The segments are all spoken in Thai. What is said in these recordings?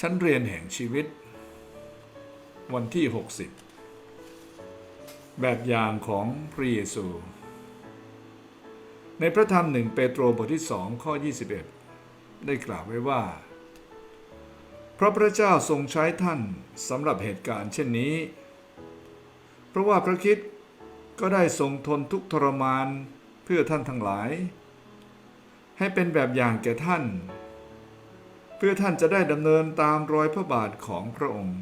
ชั้นเรียนแห่งชีวิต วันที่ 60 แบบอย่างของพระเยซู ในพระธรรมหนึ่งเปโตรบทที่สองข้อ 21 ได้กล่าวไว้ว่า เพราะพระเจ้าทรงใช้ท่านสำหรับเหตุการณ์เช่นนี้ เพราะว่าพระคิดก็ได้ทรงทนทุกทรมานเพื่อท่านทั้งหลาย ให้เป็นแบบอย่างแก่ท่าน เพื่อท่านจะได้ดำเนินตามรอยพระบาทของพระองค์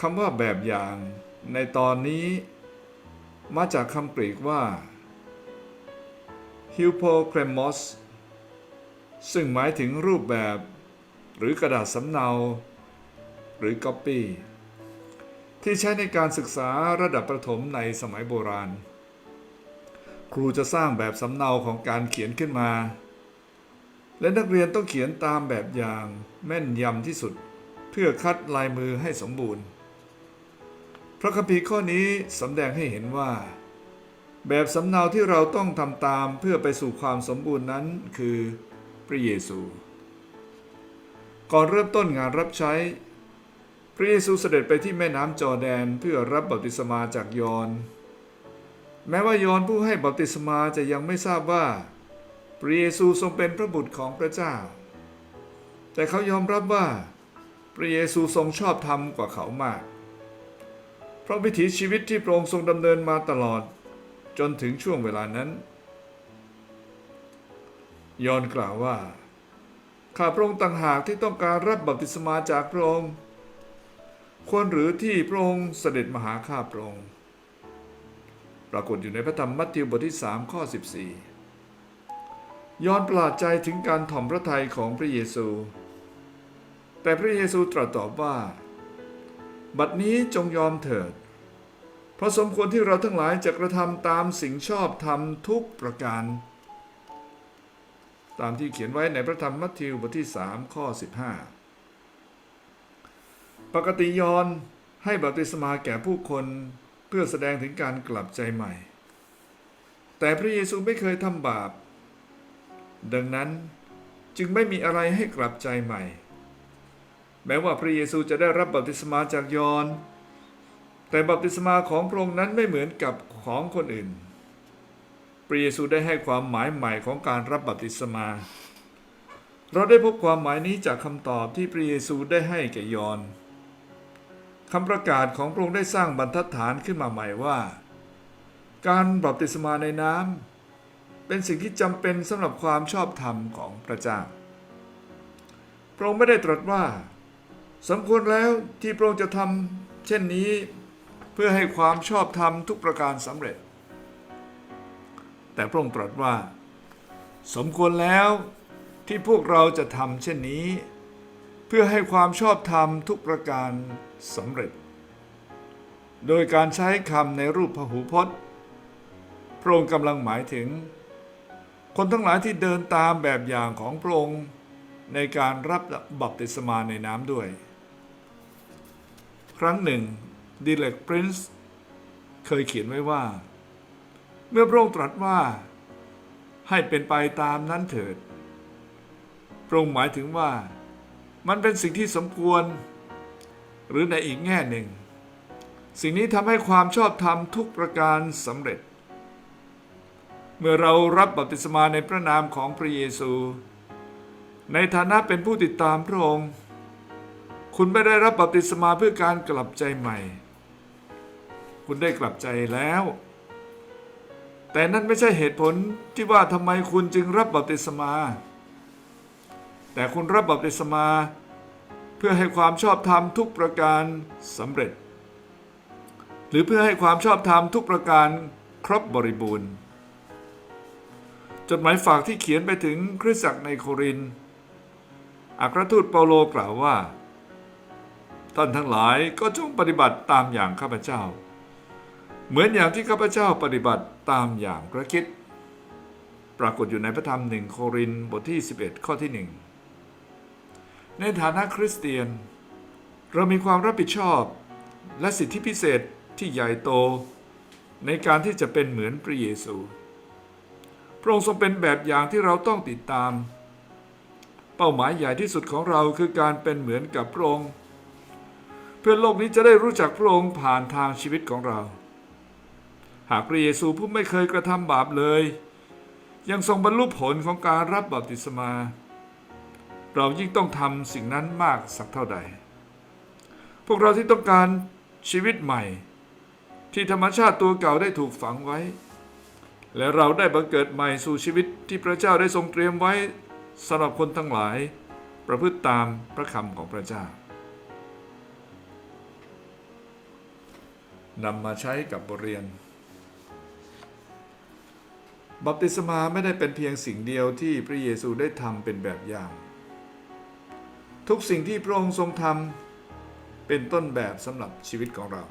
คำว่าแบบอย่างในตอนนี้ มาจากคำกรีกว่า h i p o c r e m o s ซึ่งหมายถึงรูปแบบ หรือกระดาษสำเนา หรือ copy ที่ใช้ในการศึกษาระดับประถมในสมัยโบราณ ครูจะสร้างแบบสำเนาของการเขียนขึ้นมา และนักเรียนต้องเขียนตามแบบอย่างแม่นยำที่สุด เพื่อคัดลายมือให้สมบูรณ์ พระคัมภีร์ข้อนี้สำแดงให้เห็นว่า แบบสำเนาที่เราต้องทำตามเพื่อไปสู่ความสมบูรณ์นั้นคือพระเยซู ก่อนเริ่มต้นงานรับใช้ พระเยซูเสด็จไปที่แม่น้ำจอแดนเพื่อรับบัพติศมาจากยอนแม้ว่ายอนผู้ให้บัพติศมาจะยังไม่ทราบว่า พระเยซูทรงเป็นพระบุตรของพระเจ้า แต่เขายอมรับว่าพระเยซูทรงชอบธรรมกว่าเขามาก เพราะวิถีชีวิตที่พระองค์ทรงดำเนินมาตลอดจนถึงช่วงเวลานั้น ยอนกล่าวว่า ข้าพระองค์ต่างหากที่ต้องการรับบัพติศมาจากพระองค์ ควรหรือที่พระองค์เสด็จมาหาข้าพระองค์ ปรากฏอยู่ในพระธรรมมัทธิวบทที่ 3 ข้อ 14 ยอนประหลาดใจถึงการถ่อมพระทัยของพระเยซู แต่พระเยซูตรัสตอบว่า บัดนี้จงยอมเถิด เพราะสมควรที่เราทั้งหลายจะกระทำตามสิ่งชอบธรรมทุกประการ ตามที่เขียนไว้ในพระธรรมมัทธิวบทที่ 3 ข้อ 15 ปกติยอนให้บัติศมาแก่ผู้คนเพื่อแสดงถึงการกลับใจใหม่ แต่พระเยซูไม่เคยทำบาป ดังนั้นจึงไม่มีอะไรให้กลับใจใหม่ แม้ว่าพระเยซูจะได้รับบัพติศมาจากยอห์นแต่บัพติศมาของพระองค์นั้นไม่เหมือนกับของคนอื่น พระเยซูได้ให้ความหมายใหม่ของการรับบัพติศมา เราได้พบความหมายนี้จากคำตอบที่พระเยซูได้ให้แก่ยอห์นคำประกาศของพระองค์ได้สร้างบรรทัดฐานขึ้นมาใหม่ว่า การบัพติศมาในน้ำ เป็นสิ่งที่จำเป็นสำหรับความชอบธรรมของพระเจ้า พระองค์ไม่ได้ตรัสว่า สมควรแล้วที่พระองค์จะทำเช่นนี้เพื่อให้ความชอบธรรมทุกประการสำเร็จ แต่พระองค์ตรัสว่า สมควรแล้วที่พวกเราจะทำเช่นนี้ เพื่อให้ความชอบธรรมทุกประการสำเร็จ โดยการใช้คำในรูปพหูพจน์ พระองค์กำลังหมายถึง คนทั้งหลายที่เดินตามแบบอย่างของพระองค์ในการรับบัพติศมาในน้ำด้วย ครั้งหนึ่งดิเลกปรินซ์เคยเขียนไว้ว่า เมื่อพระองค์ตรัสว่าให้เป็นไปตามนั้นเถิด พระองค์หมายถึงว่ามันเป็นสิ่งที่สมควร หรือในอีกแง่หนึ่ง สิ่งนี้ทำให้ความชอบธรรมทุกประการสำเร็จ เมื่อเรารับบัพติศมาในพระนามของพระเยซู ในฐานะเป็นผู้ติดตามพระองค์ คุณไม่ได้รับบัพติศมาเพื่อการกลับใจใหม่ คุณได้กลับใจแล้ว แต่นั่นไม่ใช่เหตุผลที่ว่าทำไมคุณจึงรับบัพติศมา แต่คุณรับบัพติศมาเพื่อให้ความชอบธรรมทุกประการสำเร็จ หรือเพื่อให้ความชอบธรรมทุกประการครบบริบูรณ์ จดหมายฝากที่เขียนไปถึงคริสตจักรในโครินอัครทูตเปาโลกล่าวว่า ท่านทั้งหลายก็จงปฏิบัติตามอย่างข้าพเจ้า เหมือนอย่างที่ข้าพเจ้าปฏิบัติตามอย่างพระคิดปรากฏอยู่ในพระธรรมหนึ่งโครินบทที่ 11 ข้อที่หนึ่งในฐานะคริสเตียน เรามีความรับผิดชอบและสิทธิพิเศษที่ใหญ่โต ในการที่จะเป็นเหมือนพระเยซู พระองค์ทรงเป็นแบบอย่างที่เราต้องติดตาม เป้าหมายใหญ่ที่สุดของเราคือการเป็นเหมือนกับพระองค์ เพื่อโลกนี้จะได้รู้จักพระองค์ผ่านทางชีวิตของเรา หากพระเยซูผู้ไม่เคยกระทำบาปเลย ยังทรงบรรลุผลของการรับบัพติศมา เรายิ่งต้องทำสิ่งนั้นมากสักเท่าใด พวกเราที่ต้องการชีวิตใหม่ ที่ธรรมชาติตัวเก่าได้ถูกฝังไว้ และเราได้บังเกิดใหม่สู่ชีวิตที่พระเจ้าได้ทรงเตรียมไว้สำหรับคนทั้งหลาย ประพฤติตามพระคำของพระเจ้านำมาใช้กับบทเรียน บัพติศมาไม่ได้เป็นเพียงสิ่งเดียวที่พระเยซูได้ทำเป็นแบบอย่าง ทุกสิ่งที่พระองค์ทรงทำเป็นต้นแบบสำหรับชีวิตของเรา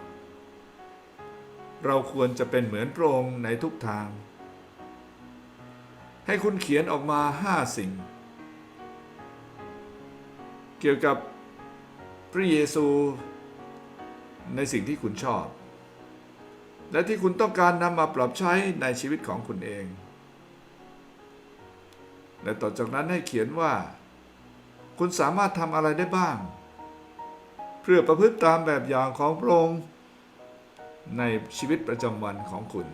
เราควรจะเป็นเหมือนพระองค์ในทุกทาง ให้คุณเขียนออกมาห้าสิ่ง เกี่ยวกับพระเยซูในสิ่งที่คุณชอบ และที่คุณต้องการนำมาปรับใช้ในชีวิตของคุณเอง และต่อจากนั้นให้เขียนว่า คุณสามารถทำอะไรได้บ้าง เพื่อประพฤติตามแบบอย่างของพระองค์ ในชีวิตประจำวันของคุณ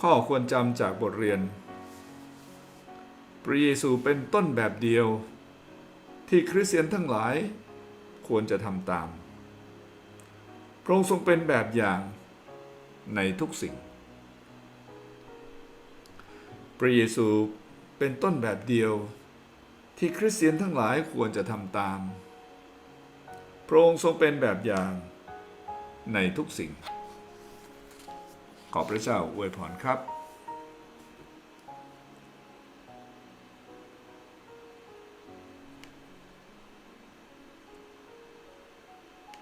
ข้อควรจำจากบทเรียน พระเยซูเป็นต้นแบบเดียว ที่คริสเตียนทั้งหลายควรจะทำตาม พระองค์ทรงเป็นแบบอย่างในทุกสิ่ง พระเยซูเป็นต้นแบบเดียวที่คริสเตียนทั้งหลายควรจะทำตาม พระองค์ทรงเป็นแบบอย่างในทุกสิ่ง ขอพระเจ้าอวยพรครับ